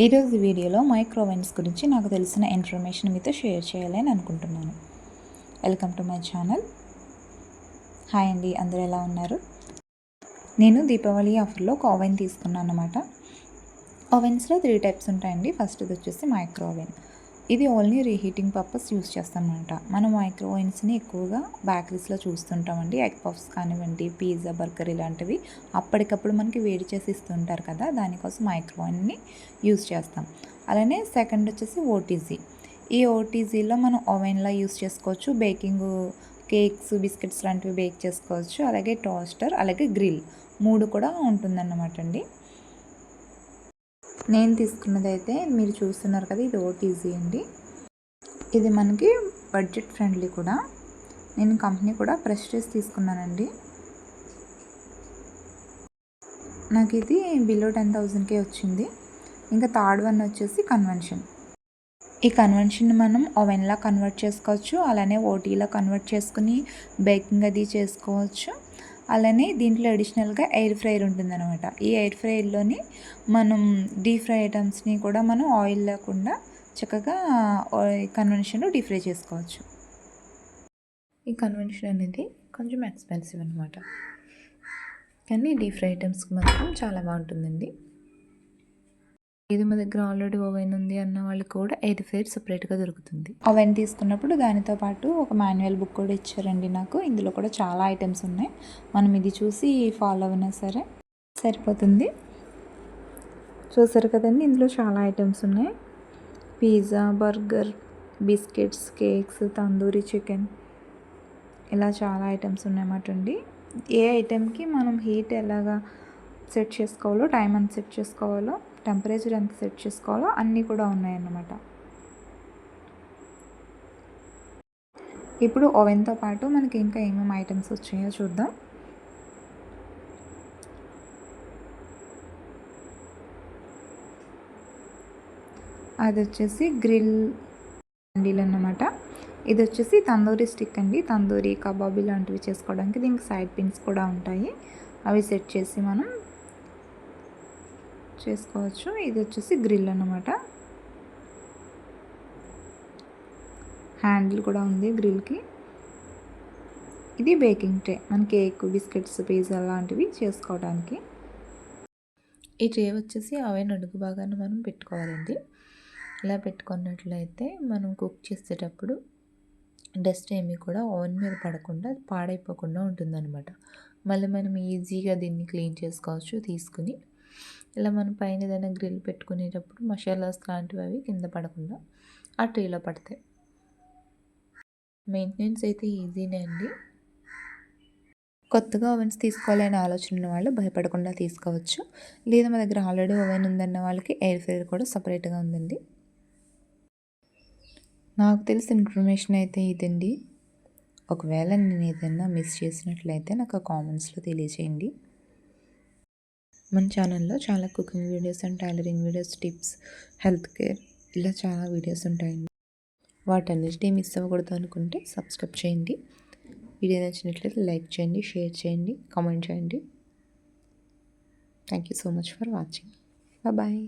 ఈరోజు వీడియోలో మైక్రోవెన్స్ గురించి నాకు తెలిసిన ఇన్ఫర్మేషన్ మీతో షేర్ చేయాలని అనుకుంటున్నాను. Welcome to my channel. Hi అండి అందరూ ఎలా ఉన్నారు? నేను దీపావళి ఆఫర్లో ఒక ఓవెన్ తీసుకున్నాను అనమాట ఓవెన్స్లో త్రీ టైప్స్ ఉంటాయండి. ఫస్ట్ ఇది వచ్చేసి మైక్రో ఓవెన్ ఇది ఓన్లీ రీహీటింగ్ పర్పస్ యూస్ చేస్తామన్నమాట మనం మైక్రోవెన్స్ని ఎక్కువగా బేకరీస్లో చూస్తుంటామండి. ఎగ్ పఫ్స్ కానివ్వండి పిజ్జా బర్గర్ ఇలాంటివి అప్పటికప్పుడు మనకి వేడి చేసి ఇస్తుంటారు కదా దానికోసం మైక్రోవెన్ని యూస్ చేస్తాం. అలానే సెకండ్ వచ్చేసి ఓటీజీ. ఈ ఓటీజీలో మనం ఓవెన్లో యూస్ చేసుకోవచ్చు. బేకింగ్ కేక్స్ బిస్కెట్స్ లాంటివి బేక్ చేసుకోవచ్చు. అలాగే టోస్టర్ అలాగే గ్రిల్ మూడు కూడా ఉంటుందన్నమాట అండి నేను తీసుకున్నది అయితే మీరు చూస్తున్నారు కదా ఇది ఓటీజీ అండి. ఇది మనకి బడ్జెట్ ఫ్రెండ్లీ కూడా. నేను కంపెనీ కూడా ప్రెస్టేజ్ తీసుకున్నానండి. నాకు ఇది బిలో టెన్ థౌజండ్కే వచ్చింది. ఇంకా థర్డ్ వన్ వచ్చేసి కన్వెన్షన్. ఈ కన్వెన్షన్ మనం ఓవెన్లా కన్వర్ట్ చేసుకోవచ్చు అలానే ఓటీలా కన్వర్ట్ చేసుకుని బేకింగ్ అది చేసుకోవచ్చు. అలానే దీంట్లో అడిషనల్గా ఎయిర్ ఫ్రైర్ ఉంటుందన్నమాట. ఈ ఎయిర్ ఫ్రైర్లోని మనం డీప్ ఫ్రై ఐటమ్స్ని కూడా మనం ఆయిల్ లేకుండా చక్కగా కన్వెన్షన్లో డీప్ ఫ్రై చేసుకోవచ్చు. ఈ కన్వెన్షన్ అనేది కొంచెం ఎక్స్పెన్సివ్ అనమాట కానీ డీప్ ఫ్రై ఐటమ్స్కి మాత్రం చాలా బాగుంటుందండి. ఇది మా దగ్గర ఆల్రెడీ ఓవెన్ ఉంది అన్న వాళ్ళకి కూడా ఎయిర్ ఫ్రైర్ సపరేట్గా దొరుకుతుంది. ఓవెన్ తీసుకున్నప్పుడు దానితో పాటు ఒక మాన్యువల్ బుక్ కూడా ఇచ్చారండి నాకు. ఇందులో కూడా చాలా ఐటమ్స్ ఉన్నాయి. మనం ఇది చూసి ఫాలో అయినా సరే సరిపోతుంది. చూసారు కదండి ఇందులో చాలా ఐటమ్స్ ఉన్నాయి. Pizza burger biscuits cakes tandoori chicken ఇలా చాలా ఐటమ్స్ ఉన్నాయన్నమాట అండి. ఏ ఐటెంకి మనం హీట్ ఎలాగా సెట్ చేసుకోవాలో టైం అంత సెట్ చేసుకోవాలో టెంపరేచర్ ఎంత సెట్ చేసుకోవాలో అన్నీ కూడా ఉన్నాయన్నమాట. ఇప్పుడు ఓవెన్తో పాటు మనకి ఇంకా ఏమేమి ఐటమ్స్ వచ్చాయో చూద్దాం. అది వచ్చేసి గ్రిల్ అండీలు అన్నమాట ఇది వచ్చేసి తందూరి స్టిక్ అండి. తందూరి కబాబీ లాంటివి చేసుకోవడానికి దీనికి సైడ్ పిన్స్ కూడా ఉంటాయి. అవి సెట్ చేసి మనం చేసుకోవచ్చు. ఇది వచ్చేసి గ్రిల్ అనమాట హ్యాండిల్ కూడా ఉంది గ్రిల్కి. ఇది బేకింగ్ ట్రే. మన కేక్ బిస్కెట్స్ పిజ్జా లాంటివి చేసుకోవడానికి. ఈ ట్రే వచ్చేసి అవే అడుగు భాగాన్ని మనం పెట్టుకోవాలండి. ఇలా పెట్టుకున్నట్లయితే మనం కుక్ చేసేటప్పుడు డస్ట్ ఏమీ కూడా ఓవెన్ మీద పడకుండా పాడైపోకుండా ఉంటుందన్నమాట. మళ్ళీ మనం ఈజీగా దీన్ని క్లీన్ చేసుకోవచ్చు తీసుకుని. ఇలా మనం పైన ఏదైనా గ్రిల్ పెట్టుకునేటప్పుడు మసాలాస్ లాంటివి అవి కింద పడకుండా ఆ ట్రీలో పడతాయి. మెయింటెనెన్స్ అయితే ఈజీనే అండి. కొత్తగా ఓవెన్స్ తీసుకోవాలనే ఆలోచన ఉన్న వాళ్ళు భయపడకుండా తీసుకోవచ్చు. లేదా మా దగ్గర ఆల్రెడీ ఓవెన్ ఉందన్న వాళ్ళకి ఎయిర్ ఫ్రైర్ కూడా సపరేట్గా ఉందండి. నాకు తెలిసిన ఇన్ఫర్మేషన్ అయితే ఇదండి. ఒకవేళ నేను ఏదైనా మిస్ చేసినట్లయితే నాకు కామెంట్స్లో తెలియజేయండి మన ఛానల్లో చాలా cooking videos and tailoring videos tips health care ఇలా చాలా వీడియోస్ ఉంటాయండి. వాటన్నిటినీ మిస్ అవ్వకూడదు అనుకుంటే సబ్స్క్రైబ్ చేయండి. వీడియో నచ్చినట్లయితే లైక్ చేయండి షేర్ చేయండి కామెంట్ చేయండి. Thank you so much for watching. Bye